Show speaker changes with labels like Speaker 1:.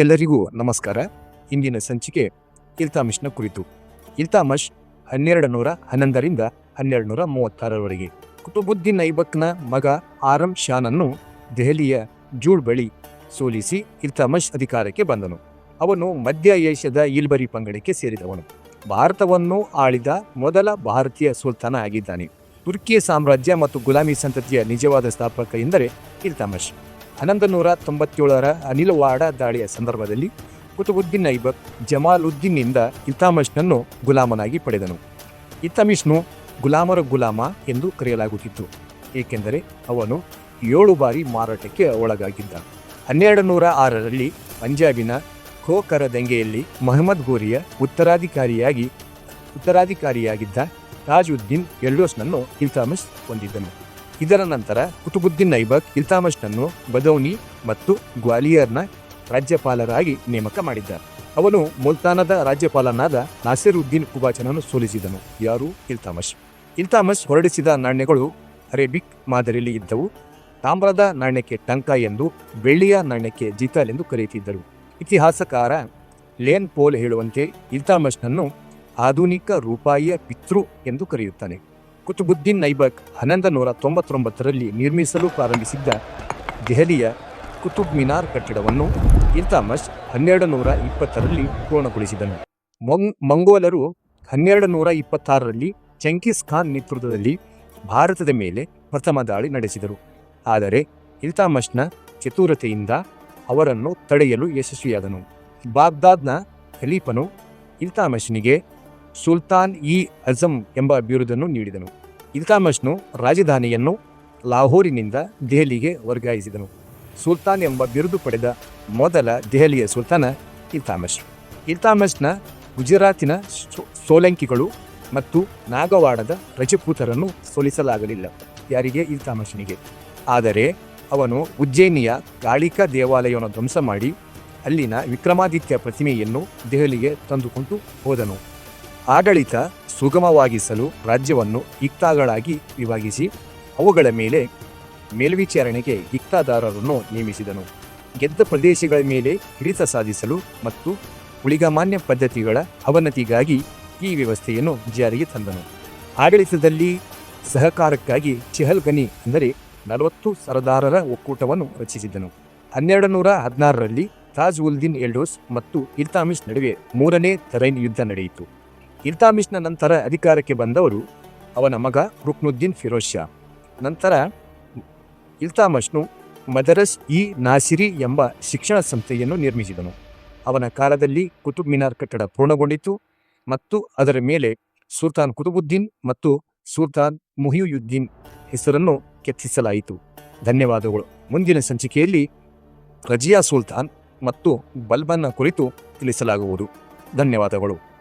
Speaker 1: ಎಲ್ಲರಿಗೂ ನಮಸ್ಕಾರ. ಇಂದಿನ ಸಂಚಿಕೆ ಇಲ್ತಾಮಿಷ್ನ ಕುರಿತು. ಇಲ್ತಾಮಶ್ ಹನ್ನೆರಡು ನೂರ ಹನ್ನೊಂದರಿಂದ ಹನ್ನೆರಡು ನೂರ ಮೂವತ್ತಾರರವರೆಗೆ. ಕುತುಬುದ್ದೀನ್ ಐಬಕ್ನ ಮಗ ಆರಂ ಶಾನನ್ನು ದೆಹಲಿಯ ಜೂಡ್ ಬಳಿ ಸೋಲಿಸಿ ಇಲ್ತಾಮಶ್ ಅಧಿಕಾರಕ್ಕೆ ಬಂದನು. ಅವನು ಮಧ್ಯ ಏಷ್ಯಾದ ಇಲ್ಬರಿ ಪಂಗಡಕ್ಕೆ ಸೇರಿದವನು. ಭಾರತವನ್ನು ಆಳಿದ ಮೊದಲ ಭಾರತೀಯ ಸುಲ್ತಾನ ಆಗಿದ್ದಾನೆ. ತುರ್ಕಿಯ ಸಾಮ್ರಾಜ್ಯ ಮತ್ತು ಗುಲಾಮಿ ಸಂತತಿಯ ನಿಜವಾದ ಸ್ಥಾಪಕ ಎಂದರೆ ಇಲ್ತಾಮಶ್ ಹನ್ನೊಂದು ನೂರ ತೊಂಬತ್ತೇಳರ ಅನಿಲವಾಡ ದಾಳಿಯ ಸಂದರ್ಭದಲ್ಲಿ ಕುತುಬುದ್ದೀನ್ ಐಬಕ್ ಜಮಾಲುದ್ದೀನ್ನಿಂದ ಇಲ್ತಾಮಿಷ್ನನ್ನು ಗುಲಾಮನಾಗಿ ಪಡೆದನು. ಇಲ್ತಮಿಷ್ನು ಗುಲಾಮರ ಗುಲಾಮ ಎಂದು ಕರೆಯಲಾಗುತ್ತಿತ್ತು, ಏಕೆಂದರೆ ಅವನು ಏಳು ಬಾರಿ ಮಾರಾಟಕ್ಕೆ ಒಳಗಾಗಿದ್ದ. ಹನ್ನೆರಡು ನೂರ ಆರರಲ್ಲಿ ಪಂಜಾಬಿನ ಖೋಕರ ದಂಗೆಯಲ್ಲಿ ಮೊಹಮ್ಮದ್ ಗೋರಿಯ ಉತ್ತರಾಧಿಕಾರಿಯಾಗಿ ಉತ್ತರಾಧಿಕಾರಿಯಾಗಿದ್ದ ತಾಜುದ್ದೀನ್ ಎಲ್ಡೋಸ್ನನ್ನು ಇಲ್ತಾಮಿಸ್ ಹೊಂದಿದ್ದನು. ಇದರ ನಂತರ ಕುತುಬುದ್ದೀನ್ ಐಬಕ್ ಇಲ್ತಾಮಷ್ನನ್ನು ಬದೌನಿ ಮತ್ತು ಗ್ವಾಲಿಯರ್ನ ರಾಜ್ಯಪಾಲರಾಗಿ ನೇಮಕ ಮಾಡಿದ್ದ ಅವನು ಮುಲ್ತಾನದ ರಾಜ್ಯಪಾಲನಾದ ನಾಸಿರುದ್ದೀನ್ ಕುಬಾಚನನ್ನು ಸೋಲಿಸಿದನು. ಯಾರು? ಇಲ್ತಾಮಶ್. ಇಲ್ತಾಮಶ್ ಹೊರಡಿಸಿದ ನಾಣ್ಯಗಳು ಅರೇಬಿಕ್ ಮಾದರಿಯಲ್ಲಿ ಇದ್ದವು. ತಾಮ್ರದ ನಾಣ್ಯಕ್ಕೆ ಟಂಕ ಎಂದು ಬೆಳ್ಳಿಯ ನಾಣ್ಯಕ್ಕೆ ಜಿತಾಲ್ ಎಂದು ಕರೆಯುತ್ತಿದ್ದರು. ಇತಿಹಾಸಕಾರ ಲೇನ್ ಪೋಲ್ ಹೇಳುವಂತೆ ಇಲ್ತಾಮಶ್ನನ್ನು ಆಧುನಿಕ ರೂಪಾಯಿಯ ಪಿತೃ ಎಂದು ಕರೆಯುತ್ತಾನೆ. ಕುತುಬುದ್ದೀನ್ ಐಬಕ್ ಹನ್ನೊಂದು ನೂರ ತೊಂಬತ್ತೊಂಬತ್ತರಲ್ಲಿ ನಿರ್ಮಿಸಲು ಪ್ರಾರಂಭಿಸಿದ್ದ ದೆಹಲಿಯ ಕುತುಬ್ ಮಿನಾರ್ ಕಟ್ಟಡವನ್ನು ಇಲ್ತಾಮಸ್ ಹನ್ನೆರಡು ನೂರ ಇಪ್ಪತ್ತರಲ್ಲಿ ಪೂರ್ಣಗೊಳಿಸಿದನು. ಮೊಂಗ್ ಮಂಗೋಲರು ಹನ್ನೆರಡು ನೂರ ಇಪ್ಪತ್ತಾರರಲ್ಲಿ ಚಂಕಿಸ್ ಖಾನ್ ನೇತೃತ್ವದಲ್ಲಿ ಭಾರತದ ಮೇಲೆ ಪ್ರಥಮ ದಾಳಿ ನಡೆಸಿದರು. ಆದರೆ ಇಲ್ತಾಮಸ್ನ ಚತುರತೆಯಿಂದ ಅವರನ್ನು ತಡೆಯಲು ಯಶಸ್ವಿಯಾದನು. ಬಾಗ್ದಾದ್ನ ಖಲೀಫನು ಇಲ್ತಾಮಶ್ನಿಗೆ ಸುಲ್ತಾನ್ ಇ ಅಜಮ್ ಎಂಬ ಬಿರುದನ್ನು ನೀಡಿದನು. ಇಲ್ತಾಮಶ್ನು ರಾಜಧಾನಿಯನ್ನು ಲಾಹೋರಿನಿಂದ ದೆಹಲಿಗೆ ವರ್ಗಾಯಿಸಿದನು. ಸುಲ್ತಾನ್ ಎಂಬ ಬಿರುದು ಪಡೆದ ಮೊದಲ ದೆಹಲಿಯ ಸುಲ್ತಾನ ಇಲ್ತಾಮಶ್ ಇಲ್ತಾಮಶ್ನ ಗುಜರಾತಿನ ಸೋಲಂಕಿಗಳು ಮತ್ತು ನಾಗವಾಡದ ರಜಪೂತರನ್ನು ಸೋಲಿಸಲಾಗಲಿಲ್ಲ. ಯಾರಿಗೆ? ಇಲ್ತಾಮಶ್ನಿಗೆ ಆದರೆ ಅವನು ಉಜ್ಜಯಿನಿಯ ಕಾಳಿಕಾ ದೇವಾಲಯವನ್ನು ಧ್ವಂಸ ಮಾಡಿ ಅಲ್ಲಿನ ವಿಕ್ರಮಾದಿತ್ಯ ಪ್ರತಿಮೆಯನ್ನು ದೆಹಲಿಗೆ ತಂದುಕೊಂಡು ಹೋದನು. ಆಡಳಿತ ಸುಗಮವಾಗಿಸಲು ರಾಜ್ಯವನ್ನು ಇಕ್ತಾಗಳಾಗಿ ವಿಭಾಗಿಸಿ ಅವುಗಳ ಮೇಲೆ ಮೇಲ್ವಿಚಾರಣೆಗೆ ಇಕ್ತಾದಾರರನ್ನು ನೇಮಿಸಿದನು. ಗೆದ್ದ ಪ್ರದೇಶಗಳ ಮೇಲೆ ಹಿಡಿತ ಸಾಧಿಸಲು ಮತ್ತು ಉಳಿಗಮಾನ್ಯ ಪದ್ಧತಿಗಳ ಅವನತಿಗಾಗಿ ಈ ವ್ಯವಸ್ಥೆಯನ್ನು ಜಾರಿಗೆ ತಂದನು. ಆಡಳಿತದಲ್ಲಿ ಸಹಕಾರಕ್ಕಾಗಿ ಚಿಹಲ್ಗನಿ ಅಂದರೆ ನಲವತ್ತು ಸರದಾರರ ಒಕ್ಕೂಟವನ್ನು ರಚಿಸಿದನು ಹನ್ನೆರಡು ನೂರ ಹದಿನಾರರಲ್ಲಿ ತಾಜ್ ಉಲ್ದೀನ್ ಎಲ್ಡೋಸ್ ಮತ್ತು ಇಲ್ತಾಮಿಶ್ ನಡುವೆ ಮೂರನೇ ತರೈನ್ ಯುದ್ಧ ನಡೆಯಿತು. ಇಲ್ತಾಮಿಶ್ನ ನಂತರ ಅಧಿಕಾರಕ್ಕೆ ಬಂದವರು ಅವನ ಮಗ ರುಕ್ನುದ್ದೀನ್ ಫಿರೋಜ್ ಶಾ ನಂತರ ಇಲ್ತಾಮಶ್ನು ಮದರಸ್ ಇ ನಾಸಿರಿ ಎಂಬ ಶಿಕ್ಷಣ ಸಂಸ್ಥೆಯನ್ನು ನಿರ್ಮಿಸಿದನು. ಅವನ ಕಾಲದಲ್ಲಿ ಕುತುಬ್ ಮಿನಾರ್ ಕಟ್ಟಡ ಪೂರ್ಣಗೊಂಡಿತು ಮತ್ತು ಅದರ ಮೇಲೆ ಸುಲ್ತಾನ್ ಕುತುಬುದ್ದೀನ್ ಮತ್ತು ಸುಲ್ತಾನ್ ಮುಹಿಯುದ್ದೀನ್ ಹೆಸರನ್ನು ಕೆತ್ತಿಸಲಾಯಿತು. ಧನ್ಯವಾದಗಳು. ಮುಂದಿನ ಸಂಚಿಕೆಯಲ್ಲಿ ರಜಿಯಾ ಸುಲ್ತಾನ್ ಮತ್ತು ಬಲ್ಬನ್ನ ಕುರಿತು ತಿಳಿಸಲಾಗುವುದು. ಧನ್ಯವಾದಗಳು.